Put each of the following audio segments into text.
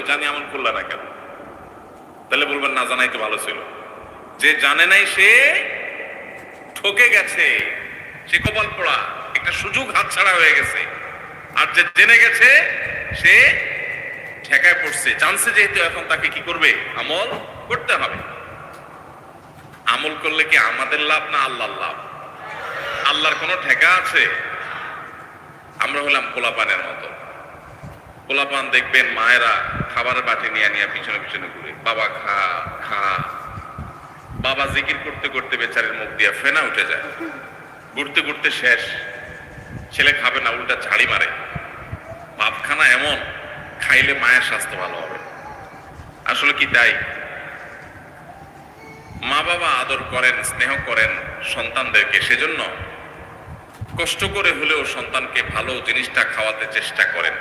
বলবে জানি আমল করলে না কেন। তাহলে বলবেন, না, জানাই তো ভালো ছিল। যে জানে নাই সে ঠকে গেছে। সে কপাল পড়া, একটা সুযোগ হাতছাড়া হয়ে গেছে। আর যে জেনে গেছে, সে ঠেকায় পড়ছে। জানছে যেহেতু এখন তাকে কি করবে? আমল করতে হবে। আমল করলে কি আমাদের লাভ না আল্লাহর লাভ? আল্লাহর কোনো ঠেকা আছে? আমরা হলাম পোলাপানের মতো। পোলাপান দেখবেন মায়েরা খাবারের বাটি নিয়ে নিয়ে পিছনে পিছনে ঘুরে। বাবা খা খা। বাবা জিকির করতে করতে বেচারের মুখ দিয়ে ফেনা উঠে যায়। ঘুরতে ঘুরতে শেষ। ছেলে খাবে না, উল্টা ছাড়ি মারে। বাপখানা এমন, খাইলে মায়ের স্বাস্থ্য ভালো হবে। আসলে কি তাই? মা বাবা আদর করেন, স্নেহ করেন সন্তানদেরকে, সেজন্য কষ্ট করে হলেও সন্তানকে ভালো জিনিসটা খাওয়াতে চেষ্টা করেন।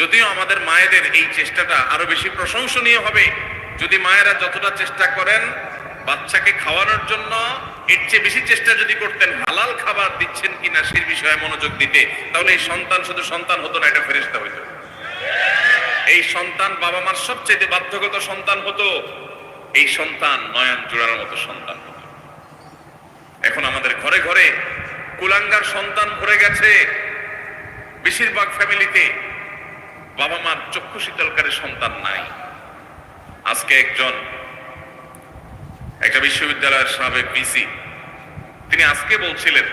যদিও আমাদের মায়েদের এই চেষ্টাটা আরও বেশি প্রশংসনীয় হবে, যদি মায়েরা যতটা চেষ্টা করেন বাচ্চাকে খাওয়ানোর জন্য, এর চেয়ে বেশি চেষ্টা যদি করতেন, হালাল খাবার দিচ্ছেন কিনা সে বিষয়ে মনোযোগ দিতে, তাহলে এই সন্তান শুধু সন্তান হতো না, এটা ফেরেস্তা হইত। এই সন্তান বাবা মার সবচেয়ে বাধ্যগত সন্তান হতো, এই সন্তান নয়ন জোড়ার মতো সন্তান হতো। এখন আমাদের ঘরে ঘরে কুলাঙ্গার সন্তান ভরে গেছে, বেশিরভাগ ফ্যামিলিতে বাবা মার চক্ষু শীতলকারী সন্তান নাই। আজকে একজন একটা বিশ্ববিদ্যালয়ের সাবেক ভিসি, তিনি আজকে বলছিলেন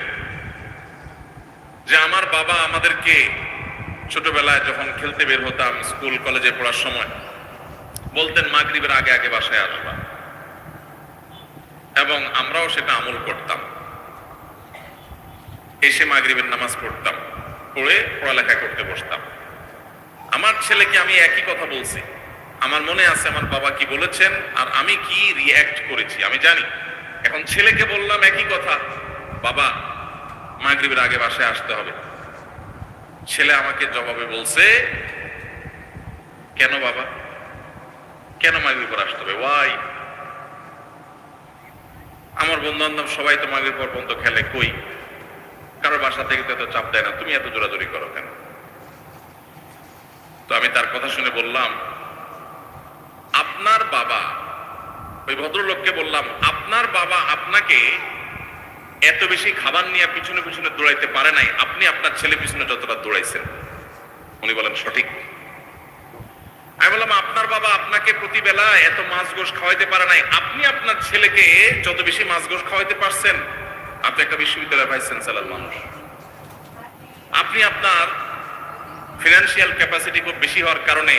যে আমার বাবা আমাদেরকে ছোটবেলায় যখন খেলতে বের হতাম স্কুল, কলেজে পড়ার সময়, বলতেন, মাগরিবের আগে আগে বাসায় আসবা। এবং আমরাও সেটা আমল করতাম। এসে মাগরিবের নামাজ পড়তাম, পড়ে পড়ালেখা করতে বসতাম। আমার ছেলেকে আমি একই কথা বলছি। আমার মনে আছে আমার বাবা কি বলেছেন আর আমি কি রিয়্যাক্ট করেছি, আমি জানি। এখন ছেলেকে বললাম একই কথা, বাবা, মাগরিবের আগে বাসায় আসতে হবে। ছেলে আমাকে জবাবে বলছে, কেন বাবা? কেন মাগরিব পর আসতে হবে? ওয়াই আমার বন্ধু বান্ধব সবাই তো মাগরিব পর পর্যন্ত খেলে, কই? কারোর বাসা থেকে তো চাপ দেয় না, তুমি এত জোরাজোরি করো কেন? আমি তার কথা শুনে বললাম, আপনার বাবা ওই ভদ্রলোককে বললাম, আপনার বাবা আপনাকে এত বেশি খাবার নিয়ে পিছনে পিছনে দৌড়াইতে পারে নাই। আপনি আপনার ছেলে পিছনে যতটা দৌড়াইছেন। উনি বলেন, সঠিক। আমি বললাম, আপনার বাবা আপনাকে প্রতিবেলা এত মাছ গোশ খাওয়াইতে পারে নাই। আপনি আপনার ছেলেকে যত বেশি মাছ গোশ খাওয়াইতে পারছেন, আপনি একটা বিশ্ববিদ্যালয় ভাইস চ্যান্সেলর মানুষ। আপনি আপনার ফিনান্সিয়াল ক্যাপাসিটি খুব বেশি হওয়ার কারণে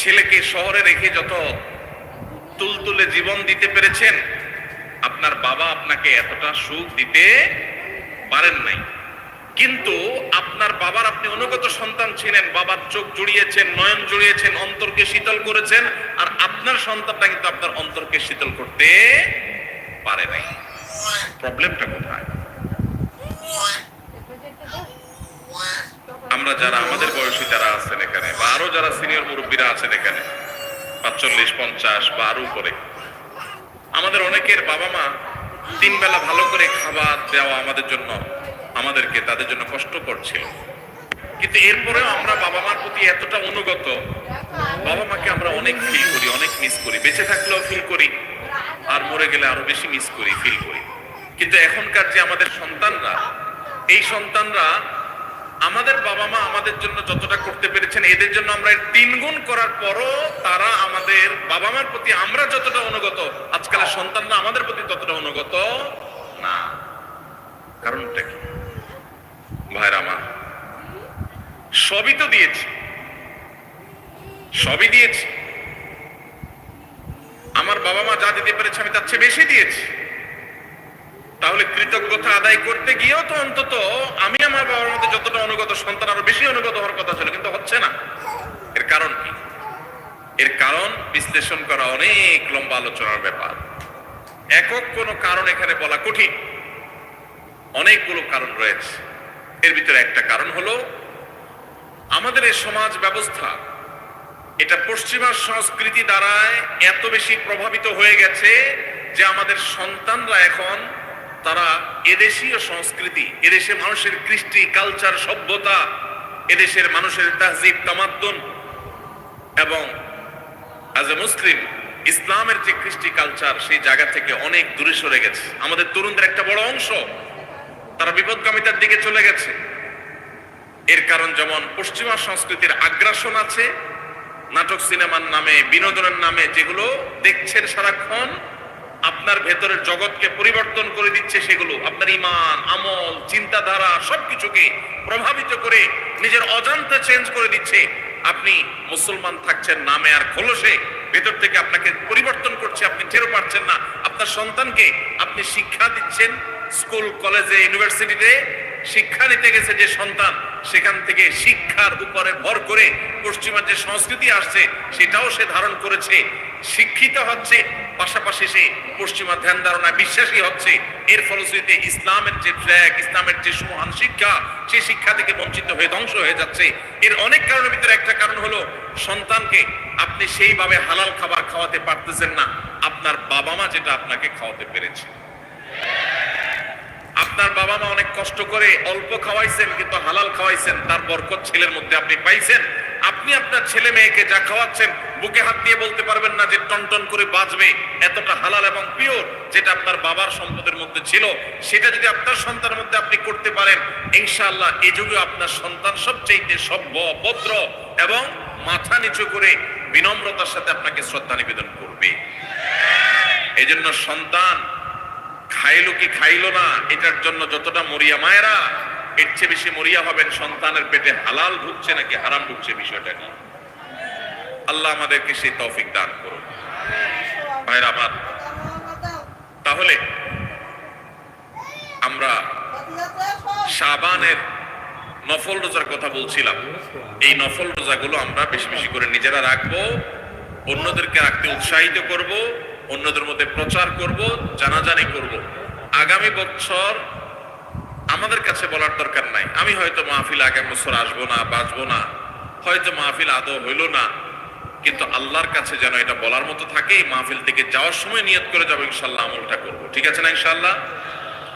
ছেলেকে শহরে রেখে যত তুলতুলে জীবন দিতে পেরেছেন, আপনার বাবা আপনাকে এতটা সুখ দিতে পারেন নাই। কিন্তু আপনার বাবার আপনি অনুগত সন্তান ছিলেন, বাবার চোখ জুড়িয়েছেন, নয়ন জুড়িয়েছেন, অন্তরকে শীতল করেছেন, আর আপনার সন্তানটা কিন্তু আপনার অন্তরকে শীতল করতে পারে নাই। প্রবলেমটা কোথায়? আমরা যারা আমাদের বয়সী যারা আছেন এখানে, বা আরও যারা সিনিয়র মুরব্বীরা আছেন এখানে, পাঁচচল্লিশ, পঞ্চাশ বা আরও উপরে, আমাদের অনেকের বাবা মা তিন বেলা ভালো করে খাবার দেওয়া আমাদের জন্য, আমাদেরকে তাদের জন্য কষ্ট করছিল। কিন্তু এরপরেও আমরা বাবা মার প্রতি এতটা অনুগত, বাবা মাকে আমরা অনেক ফিল করি, অনেক মিস করি। বেঁচে থাকলেও ফিল করি, আর মরে গেলে আরও বেশি মিস করি ফিল করি। কিন্তু এখনকার যে আমাদের সন্তানরা, এই সন্তানরা আমাদের বাবা মা আমাদের জন্য যতটা করতে পেরেছেন, এদের জন্য আমরা তিন গুণ করার পরও তারা আমাদের বাবা মার প্রতি আমরা যতটা অনুগত, আজকালের সন্তানরা আমাদের প্রতি ততটা অনুগত না। কারণটা কি? ভাইরা আমার, সবই তো দিয়েছি। সবই দিয়েছি। আমার বাবা মা যা দিতে পেরেছে আমি তার চেয়ে বেশি দিয়েছি। তাহলে কৃতজ্ঞতা আদায় করতে গিয়েও তো অন্তত আমি আমার বাবার মধ্যে যতটা অনুগত সন্তান, আরও বেশি অনুগত হওয়ার কথা ছিল, কিন্তু হচ্ছে না। এর কারণ কি? এর কারণ বিশ্লেষণ করা অনেক লম্বা আলোচনার ব্যাপার। একক কোনো কারণ এখানে বলা কঠিন। অনেকগুলো কারণ রয়েছে। এর ভিতরে একটা কারণ হলো, আমাদের এই সমাজ ব্যবস্থা, এটা পশ্চিমা সংস্কৃতি দ্বারায় এত বেশি প্রভাবিত হয়ে গেছে যে আমাদের সন্তানরা এখন তারা এদেশীয় সংস্কৃতি এদেশের মানুষের কৃষ্টি কালচার সভ্যতা, এদেশের মানুষের তাহজিব, তামাদ্দুন এবং অ্যাজ এ মুসলিম ইসলামের যে কৃষ্টি কালচার সেই জায়গা থেকে অনেক দূরে সরে গেছে। আমাদের তরুণদের একটা বড় অংশ, তারা বিপদগামিতার দিকে চলে গেছে। এর কারণ যেমন পশ্চিমা সংস্কৃতির আগ্রাসন আছে, নাটক সিনেমার নামে, বিনোদনের নামে যেগুলো দেখছেন সারাক্ষণ আপনার ভেতরের জগৎকে পরিবর্তন করে দিচ্ছে সেগুলো। আপনার ইমান আমল, চিন্তাধারা সবকিছুকে প্রভাবিত করে নিজের অজান্তে চেঞ্জ করে দিচ্ছে। আপনি মুসলমান থাকছেন, নামে আর খোলসে ভেতর থেকে আপনাকে পরিবর্তন করছে, আপনি টেরো পারছেন না। আপনার সন্তানকে আপনি শিক্ষা দিচ্ছেন স্কুল কলেজে ইউনিভার্সিটিতে শিক্ষা নিতে গেছে যে সন্তান, সেখান থেকে শিক্ষার উপরে ভর করে পশ্চিমার যে সংস্কৃতি আসছে, সেটাও সে ধারণ করেছে। শিক্ষিত হচ্ছে, পাশাপাশি সে পশ্চিমা ধ্যান ধারণা বিশ্বাসী হচ্ছে। এর ফলশ্রুতিতে ইসলামের যে ট্র্যাক ইসলামের যে সুমহান শিক্ষা সেই শিক্ষা থেকে বঞ্চিত হয়ে ধ্বংস হয়ে যাচ্ছে। এর অনেক কারণের ভিতরে একটা কারণ হলো, সন্তানকে আপনি সেইভাবে হালাল খাবার খাওয়াতে পারতেছেন না। আপনার বাবা মা যেটা আপনাকে খাওয়াতে পেরেছে। আপনার বাবা মা অনেক কষ্ট করে অল্প খাওয়াইছেন, কিন্তু হালাল খাওয়াইছেন। তার বরকত ছেলের মধ্যে আপনি পাইছেন। আপনি আপনার ছেলে মেয়েকে যা খাওয়াচ্ছেন, বুকে হাত দিয়ে বলতে পারবেন না যে টনটন করে বাঁচবে, এতটা হালাল এবং পিওর যেটা আপনার বাবার সম্পদের মধ্যে ছিল, সেটা যদি আপনার সন্তানের মধ্যে আপনি করতে পারেন, ইনশাআল্লাহ এই যুগে আপনার সন্তান সবচেয়ে সভ্য, ভদ্র এবং মাথা নিচু করে বিনম্রতার সাথে আপনাকে শ্রদ্ধা নিবেদন করবে। এই জন্য সন্তান, খাইলো কি খাইলো না, এটার জন্য যতটা মরিয়া মায়েরা এর চেয়ে বেশি মরিয়া হবেন সন্তানের পেটে হালাল ঢুকছে নাকি হারাম ঢুকছে বিষয়টা কি আল্লাহ আমাদেরকে সেই তৌফিক দান করুন। ভাইরা আমার, তাহলে আমরা শাবানের নফল রোজার কথা বলছিলাম। এই নফল রোজাগুলো আমরা বেশি বেশি করে নিজেরা রাখব, অন্যদেরকে রাখতে উৎসাহিত করব, অন্যদের মধ্যে প্রচার করব, জানাজানি করব। আগামী বছর আমাদের কাছে বলার দরকার নাই। আমি হয়তো মাহফিল আগামী বছর আসব না বাঁচবো না, হয়তো মাহফিল আদৌ হইল না। কিন্তু আল্লাহর কাছে যেন এটা বলার মতো থাকে মাহফিল থেকে যাওয়ার সময় নিয়ত করে যাব ইনশাল্লাহ আমলটা করব। ঠিক আছে না ইনশাল্লাহ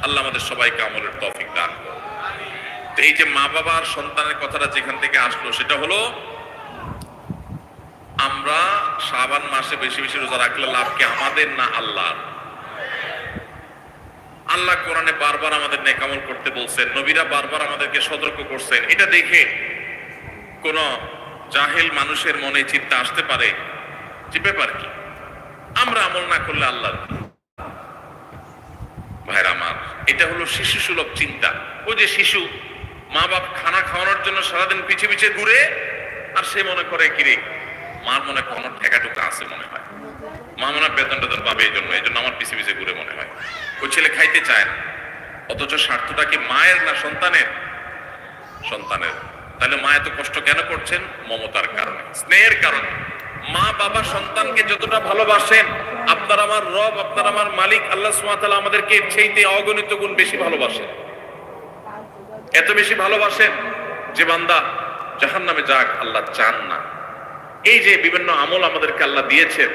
আল্লাহ আমাদের সবাইকে আমলের তফিক দান তো এই যে মা বাবার সন্তানের কথাটা যেখান থেকে আসলো, সেটা হলো আমরা শাবান মাসে বেশি বেশি রোজা রাখলে লাভ কি আমাদের না আল্লাহর? আল্লাহ কোরআনে বারবার আমাদের নেকামল করতে বলছেন, নবীরা বারবার আমাদেরকে সতর্ক করছেন। এটা দেখে কোন জাহেল মানুষের মনে চিন্তা আসতে পারে যে ব্যাপার কি? আমরা আমল না করলে আল্লাহর কি? ভাইরা আমার, এটা হলো শিশু সুলভ চিন্তা। ওই যে শিশু মা বাপ খানা খাওয়ানোর জন্য সারাদিন পিছে পিছে ঘুরে, আর সে মনে করে, কিরে, মার মনে কোনো ঠেকাটুকা আছে মনে হয়? মা মনে হয় বেতন টেতন পাবে এই জন্য এই জন্য আমার পিছে পিছে ঘুরে মনে হয়। ওই ছেলে খাইতে চায় না, অথচ স্বার্থটা কি মায়ের না সন্তানের? সন্তানের। তাহলে মা এত কষ্ট কেন করছেন? মমতার কারণে, স্নেহের কারণে। মা বাবা সন্তানকে যতটা ভালোবাসেন, আপনার আমার রব, আপনার আমার মালিক, আল্লাহ সুমাতালা আমাদেরকে চাইতে অগণিত গুণ বেশি ভালোবাসেন। এত বেশি ভালোবাসেন যে বান্দা জাহান নামে যাক, আল্লাহ চান না। এই যে বিভিন্ন আমল আমাদেরকে আল্লাহ দিয়েছেন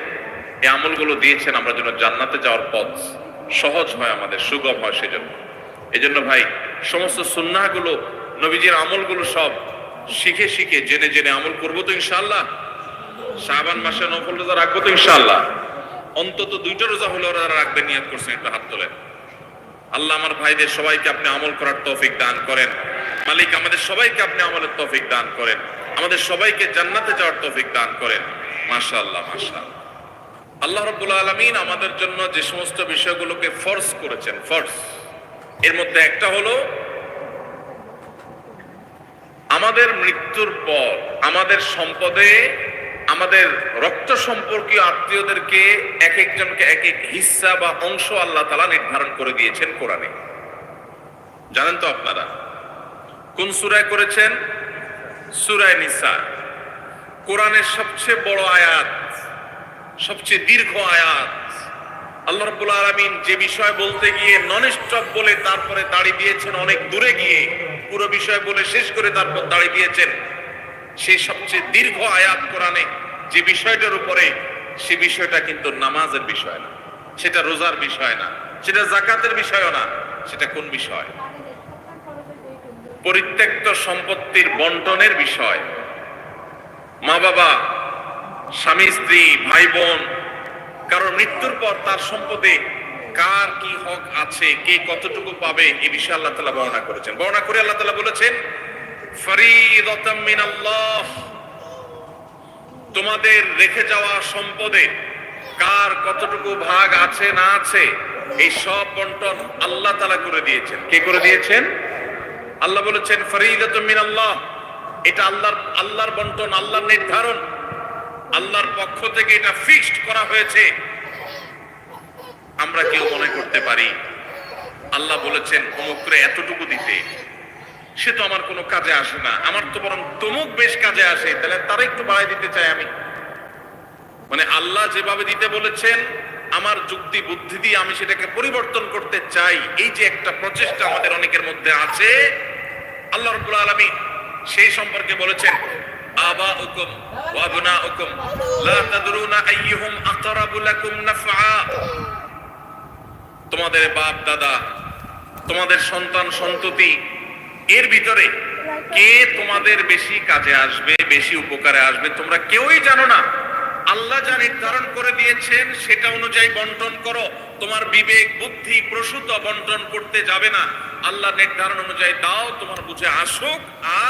এই আমলগুলো দিয়েছেন আমরা যেন জান্নাতে যাওয়ার পথ সহজ হয়, আমাদের সুগম হয় সেজন্য। এই জন্য ভাই, সমস্ত সুন্নাহগুলো, নবীজির আমলগুলো সব শিখে শিখে, জেনে জেনে আমল করব তো ইনশাল্লাহ শাবান মাসে নফল রোজা রাখব তো ইনশাল্লাহ অন্তত দুইটা রোজা হলে ওরা রাখবে নিয়ত করছেন একটা হাত তোলেন। আল্লাহ আমার ভাইদের সবাইকে আপনি আমল করার তৌফিক দান করেন। মালিক আমাদের সবাইকে আপনি আমলের তৌফিক দান করেন। আমাদের সবাইকে জান্নাতে যাওয়ার তৌফিক দান করেন। মাশাআল্লাহ মাশাআল্লাহ। আল্লাহ রাব্বুল আলামিন আমাদের জন্য যে সমস্ত বিষয়গুলোকে ফোর্স করেছেন ফোর্স এর মধ্যে একটা হলো, আমাদের মৃত্যুর পর আমাদের সম্পদে, আমাদের রক্ত সম্পর্কীয় আত্মীয়দেরকে এক একজনকে এক এক হিস্সা বা অংশ আল্লাহ তালা নির্ধারণ করে দিয়েছেন কোরআনে। জানেন তো আপনারা? কোন সুরায় করেছেন? সুরায় নিসা। কোরআনের সবচেয়ে বড় আয়াত সবচেয়ে দীর্ঘ আয়াত। আল্লাহ রাব্বুল আলামিন যে বিষয় বলতে গিয়ে নন স্টপ বলে তারপরে দাড়ি দিয়েছেন অনেক দূরে গিয়ে, পুরো বিষয় বলে শেষ করে তারপর দাড়ি দিয়েছেন। সেই সবচেয়ে দীর্ঘ আয়াত কোরআনে যে বিষয়টার উপরে, সে বিষয়টা কিন্তু নামাজের বিষয় না। সেটা রোজার বিষয় না। সেটা জাকাতের বিষয়ও না। সেটা কোন বিষয়? পরিত্যক্ত সম্পত্তির বন্টনের বিষয়। মা বাবা স্বামী, স্ত্রী, ভাই, বোন কারণ মৃত্যুর পর তার সম্পদে কার কি হক আছে, কে কতটুকু পাবে, এ বিষয়ে আল্লাহ তালা বর্ণনা করেছেন। বর্ণনা করে আল্লাহ তালা বলেছেন তোমাদের রেখে যাওয়া সম্পদে কার কতটুকু ভাগ আছে, না আছে, এই সব বন্টন আল্লাহ তালা করে দিয়েছেন। কে করে দিয়েছেন? আল্লাহ বলেছেন ফরিদত মিনাল্লাহ এটা আল্লাহর আল্লাহর বন্টন, আল্লাহর নির্ধারণ। আল্লাহর পক্ষ থেকে এটা ফিক্সড করা হয়েছে। আমরা কেউ মনে করতে পারি। আল্লাহ বলেছেন, অমুকরে এতটুকু দিতে। সে তো আমার কোনো কাজে আসে না। আমার তো বরং তমুক বেশ কাজে আসে। তাহলে তারা একটু বাড়াই দিতে চাই আমি। মানে আল্লাহ যেভাবে দিতে বলেছেন, আমার যুক্তি, বুদ্ধি দিয়ে আমি সেটাকে পরিবর্তন করতে চাই। এই যে একটা প্রচেষ্টা আমাদের অনেকের মধ্যে আছে। আল্লাহ রব্বুল আলামিন সেই সম্পর্কে বলেছেন ওয়াবনা উকুম লা তাদরুনা আইয়ুহুম আকরাবু লাকুম নাফআ তোমাদের বাপ দাদা, তোমাদের সন্তান সন্ততি, এর ভিতরে কে তোমাদের বেশি কাজে আসবে, বেশি উপকারে আসবে, তোমরা কেউই জানো না। আল্লাহ যা নির্ধারণ করে দিয়েছেন সেটা অনুযায়ী বন্টন করো। তোমার বিবেক, বুদ্ধি, প্রসূত বন্টন করতে যাবে না। আল্লাহ নির্ধারণ অনুযায়ী দাও, তোমার বুঝে আসুক, আর